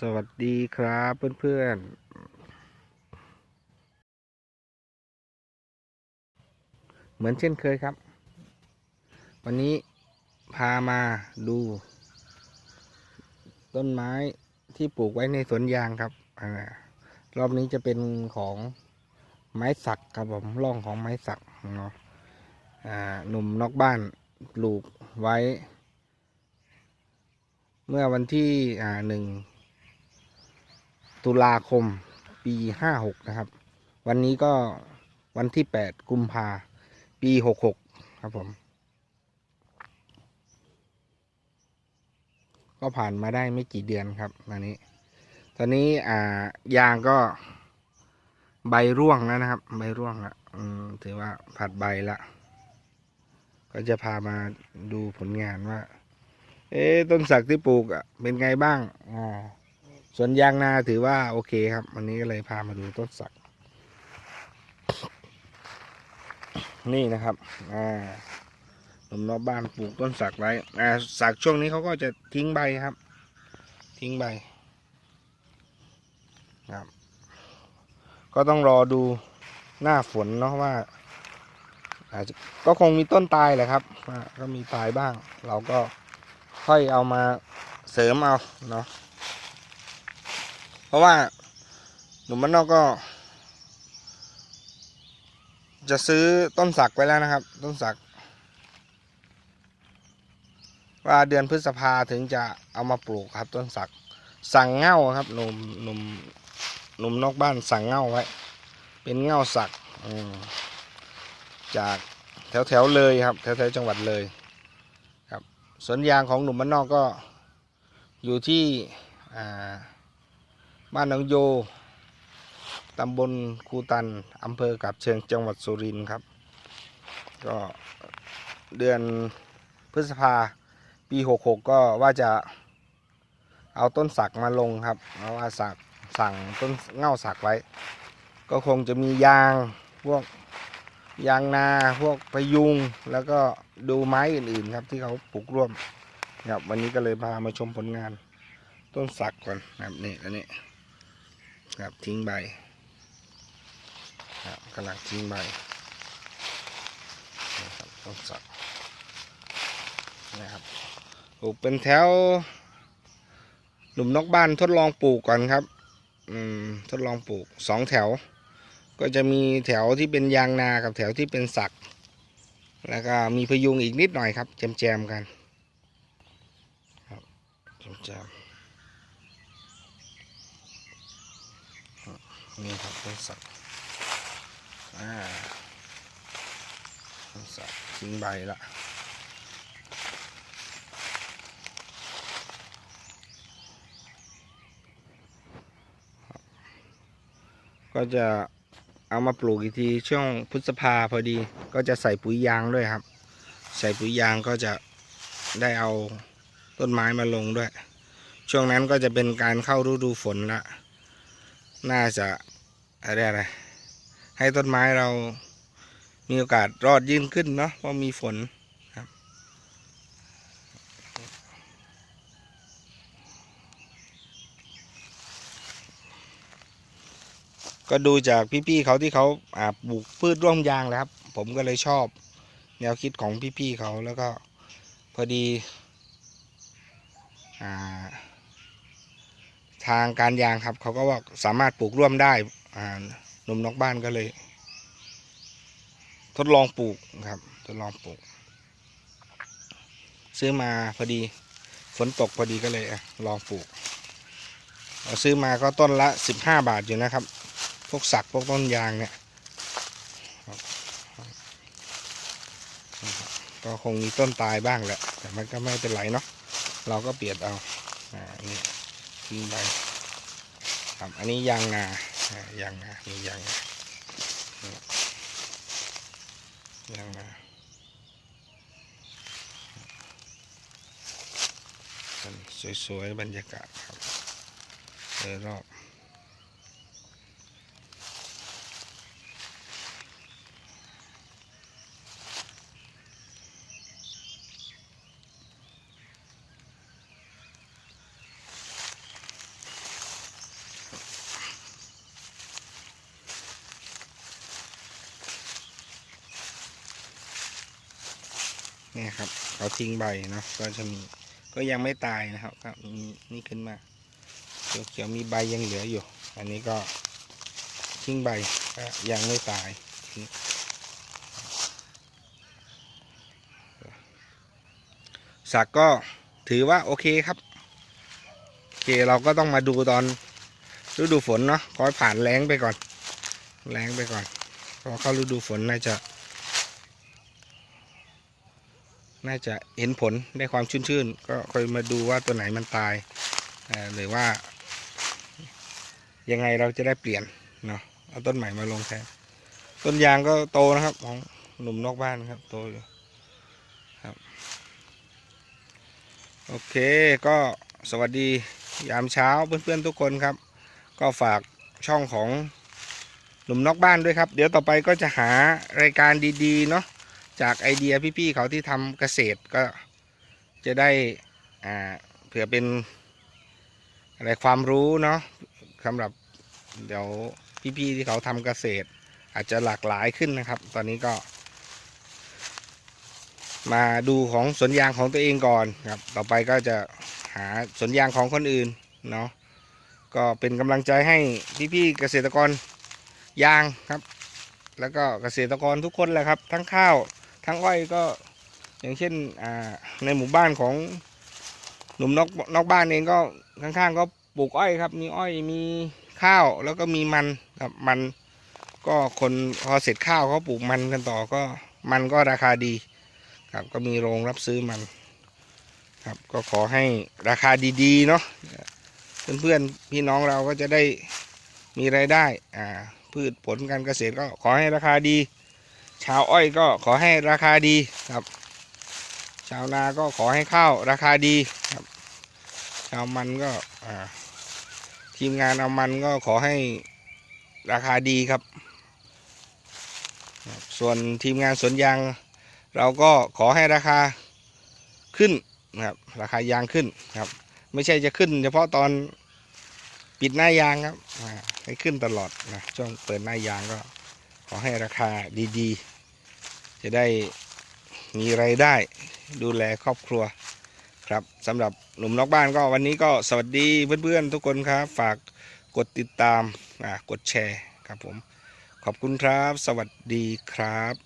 สวัสดีครับเพื่อนๆ เหมือนเช่นเคยครับ วันนี้พามาดู ต้นไม้ที่ปลูกไว้ในสวนยางครับอรอบนี้จะเป็นของไม้สักครับผมร่องของไม้สักเนาะหนุ่มนอกบ้านปลูกไว้ เมื่อวันที่หนึ่ง ตุลาคมปีห้าหกนะครับ วันนี้ก็วันที่แปดกุมภาปีหกหกครับผม ก็ผ่านมาได้ไม่กี่เดือนครับตอนนี้ ตอนนี้อ่ายางก็ใบร่วงแล้วนะครับ ใบร่วงละอืมถือว่าผัดใบละก็จะพามาดูผลงานว่า เอ๊ต้นสักที่ปลูกอะเป็นไงบ้าง อ่า ส่วนยางนาถือว่าโอเคครับ วันนี้ก็เลยพามาดูต้นสัก นี่นะครับอ่าหนุ่มนอกบ้านปลูกต้นสักไว้อ่าสักช่วงนี้เขาก็จะทิ้งใบครับ ทิ้งใบครับ ก็ต้องรอดูหน้าฝนเนาะว่าอาจจะก็คงมีต้นตายแหละครับก็มีตายบ้าง เราก็ค่อยเอามาเสริมเอาเนาะ ราะว่าหนุ่มบ้านนอกก็ จะซื้อต้นสักไว้แล้วนะครับ ต้นสัก ว่าเดือนพฤษภาถึงจะเอามาปลูกครับ ต้นสัก สั่งเง่าครับหนุ่มหนุ่มหนุ่มนอกบ้านสั่งเง่าไว้ เป็นเง่าสักจากแถวแถวๆเลยครับ แถวแถวๆจังหวัดเลย ครับสวนยางของหนุ่มบ้านนอกก็อยู่ที่อ่า บ้านหนองโย ตำบลคูตัน อำเภอกับเชิงจังหวัดสุรินทร์ครับ ก็เดือนพฤษภาปี66ก็ว่าจะเอาต้นสักมาลงครับเพราะว่าสักสั่งต้นเง่าสักไว้ ก็คงจะมียางพวกยางนาพวกพยุงแล้วก็ดูไม้อื่นๆครับที่เขาปลูกร่วมครับวันนี้ก็เลยพามาชมผลงานต้นสักก่อนครับนี่อันนี้ ครับทิ้งใบครับกำลังทิ้งใบนะครับต้นสักนะครับปลูกเป็นแถวหนุ่มนอกบ้านทดลองปลูกก่อนครับอืมทดลองปลูกสองแถว ก็จะมีแถวที่เป็นยางนากับแถวที่เป็นสัก แล้วก็มีพยุงอีกนิดหน่อยครับแจมๆกันครับแจมๆ นี่ครับต้นสักอ่าต้นสักทิ้งใบละก็จะเอามาปลูกอีกทีช่วงพฤษภาพอดี ก็จะใส่ปุ๋ยยางด้วยครับ ใส่ปุ๋ยยางก็จะได้เอาต้นไม้มาลงด้วย ช่วงนั้นก็จะเป็นการเข้าฤดูฝนละ น่าจะอะไรอะไรให้ต้นไม้เรามีโอกาสรอดยิ่งขึ้นเนาะเพราะมีฝนครับ ก็ดูจากพี่ๆเขาที่เขาอาปลูกพืชร่วมยางแหล้วครับ ผมก็เลยชอบ แนวคิดของพี่ๆเขาแล้วก็พอดี อ่า ทางการยางครับเขาก็ว่าสามารถปลูกร่วมได้อ่าหนุ่มนอกบ้านก็เลย ทดลองปลูกครับ ทดลองปลูก ซื้อมาพอดี ฝนตกพอดีก็เลยลองปลูกซื้อมาก็ต้นละสิบห้าบาทอยู่นะครับ พวกสักพวกต้นยางเนี่ยก็คงมีต้นตายบ้างแหละ แต่มันก็ไม่เป็นไรเนาะเราก็เปลี่ยนเอาอ่านี่ ทิ้งไปครับอันนี้ยางนายางนามียางนายางนาสวยๆบรรยากาศครับโดยรอบ เนี่ยครับ เขาทิ้งใบเนาะก็จะมีก็ยังไม่ตายนะครับก็มีนี่ขึ้นมาเขียวๆมีใบยังเหลืออยู่ อันนี้ก็ทิ้งใบก็ยังไม่ตายสักก็ถือว่าโอเคครับโอเคเราก็ต้องมาดูตอนฤดูฝนเนาะขอผ่านแรงไปก่อน แรงไปก่อนพอเข้าฤดูฝนน่าจะ น่าจะเห็นผลได้ความชื้นๆก็ค่อยมาดูว่าตัวไหนมันตายหรือว่า ยังไงเราจะได้เปลี่ยนเนาะเอาต้นใหม่มาลงแทนต้นยางก็โตนะครับของหนุ่มนอกบ้านครับโตอยู่ครับโอเคก็สวัสดียามเช้าเพื่อนๆทุกคนครับ ก็ฝากช่องของหนุ่มนอกบ้านด้วยครับ เดี๋ยวต่อไปก็จะหารายการดีๆเนาะ จากไอเดียพี่ๆเขาที่ทำเกษตรก็จะได้อ่าเผื่อเป็นอะไรความรู้เนาะสำหรับเดี๋ยวพี่ๆที่เขาทำเกษตร อาจจะหลากหลายขึ้นนะครับ ตอนนี้ก็ มาดูของสวนยางของตัวเองก่อนครับ ต่อไปก็จะหาสวนยางของคนอื่นเนาะก็เป็นกำลังใจให้พี่ๆเกษตรกรยางครับ แล้วก็เกษตรกรทุกคนแหละครับ ทั้งข้าว ทั้งอ้อยก็อย่างเช่นในหมู่บ้านของหนุ่มนอกนอกบ้านเองก็ข้างๆก็ปลูกอ้อยครับ มีอ้อยมีข้าวแล้วก็มีมันครับมันก็คนพอเสร็จข้าวเขาปลูกมันกันต่อก็มันก็ราคาดี ครับก็มีโรงรับซื้อมัน ครับก็ขอให้ราคาดีๆเนาะเพื่อนๆพี่น้องเราก็จะได้มีรายได้อ่าพืชผลการเกษตรก็ขอให้ราคาดี ชาวอ้อยก็ขอให้ราคาดีครับ ชาวนาก็ขอให้ข้าวราคาดีครับ ชาวมันก็ทีมงานเอามันก็ขอให้ราคาดีครับ ส่วนทีมงานสวนยาง เราก็ขอให้ราคาขึ้นนะครับ ราคายางขึ้นครับ ไม่ใช่จะขึ้น เฉพาะตอนปิดหน้ายางครับอ่าให้ขึ้นตลอดนะช่วงเปิดหน้ายางก็ขอให้ราคาดีๆ จะได้มีไรายได้ดูแลครอบครัวครับสำหรับหนุ่มนอกบ้านก็วันนี้ก็สวัสดีเพื่อนๆทุกคนครับ ฝากกดติดตามอ่ากดแชร์ครับผม ขอบคุณครับ สวัสดีครับ